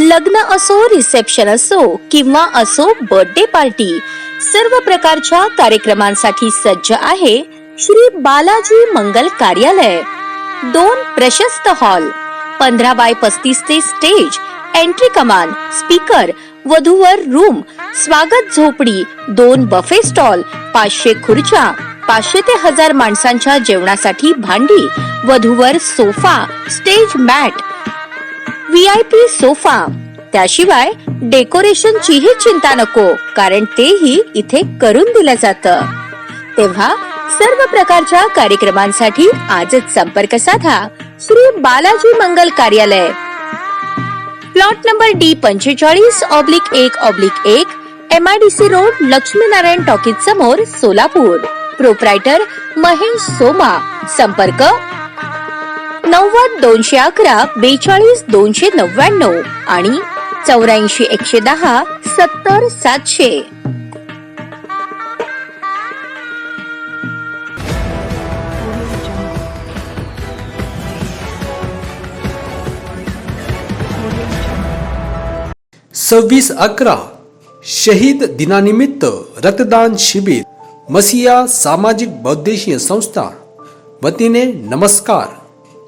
लग्न असो रिसेप्शन असो किंवा असो बर्थडे पार्टी सर्व प्रकारच्या कार्यक्रमांसाठी सज्ज आहे श्री बालाजी मंगल कार्यालय. दोन प्रशस्त हॉल पंधरा बाय पस्तीस ते स्टेज एंट्री कमान स्पीकर वधूवर रूम स्वागत झोपडी दोन बफे स्टॉल पाचशे खुर्च्या पाचशे ते हजार माणसांच्या जेवणासाठी भांडी वधूवर sofa stage mat V I P sofa त्याशिवाय डेकोरेशनचीही चिंता नको कारण तेही इथे करून दिलं जातं. तेव्हा सर्व प्रकारच्या कार्यक्रमांसाठी आजच संपर्क साधा. श्री बालाजी मंगल कार्यालय. प्लॉट नंबर डी पंचेचाळीस ऑब्लिक एक ऑब्लिक एक M I D C road Laxminarayan talkies समोर सोलापूर. प्रोप्रायटर महेश सोमा. संपर्क नव्वद दोनशे अकरा बेचाळीस दोनशे नव्याण्णव आणि चौऱ्याऐंशी एकशे दहा सत्तर सातशे. सव्वीस अकरा शहीद दिनानिमित्त रक्तदान शिबिर मसिया सामाजिक बौद्देशीय संस्था वतीने नमस्कार.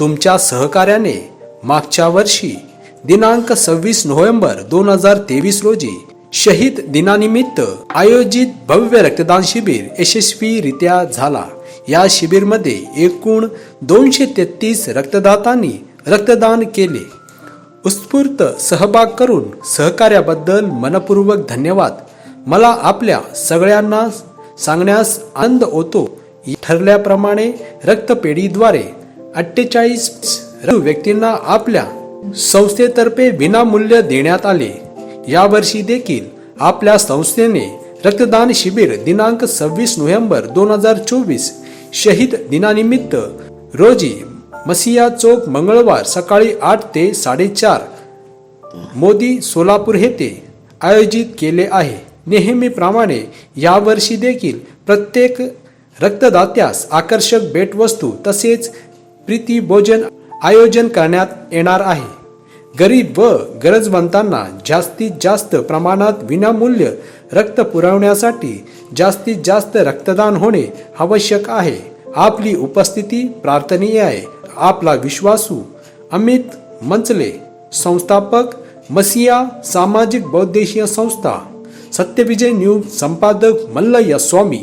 तुमच्या सहकार्याने मागच्या वर्षी दिनांक सव्वीस नोव्हेंबर दोन हजार तेवीस रोजी शहीद दिनानिमित्त आयोजित भव्य रक्तदान शिबिर यशस्वीरित्या झाला. या शिबिरमध्ये एकूण दोनशे तेहतीस रक्तदातांनी रक्तदान केले. उत्स्फूर्त सहभाग करून सहकार्याबद्दल मनपूर्वक धन्यवाद. मला आपल्या सगळ्यांना सांगण्यास आनंद होतो. ठरल्याप्रमाणे रक्तपेढीद्वारे अठ्ठेचाळीस व्यक्तींना आपल्या संस्थेतर्फे विनामूल्य देण्यात आले. यावर्षी देखील आपल्या संस्थेने रक्तदान शिबिर दिनांक सव्वीस नोव्हेंबर दोन हजार चोवीस शहीद दिनानिमित्त रोजी मसिया चौक मंगळवार सकाळी आठ ते साडेचार मोदी सोलापूर येथे आयोजित केले आहे. नेहमीप्रमाणे यावर्षी देखील प्रत्येक रक्तदात्यास आकर्षक भेटवस्तू तसेच प्रीती भोजन आयोजन करण्यात येणार आहे. गरीब व गरजवंतांना जास्तीत जास्त प्रमाणात विनामूल्य रक्त पुरवण्यासाठी जास्तीत जास्त रक्तदान होणे आवश्यक आहे. आपली उपस्थिती प्रार्थनीय आहे. आपला विश्वासू अमित मंचले संस्थापक मसिया सामाजिक बौद्देशीय संस्था सत्यविजय न्यूज संपादक मल्लय्या स्वामी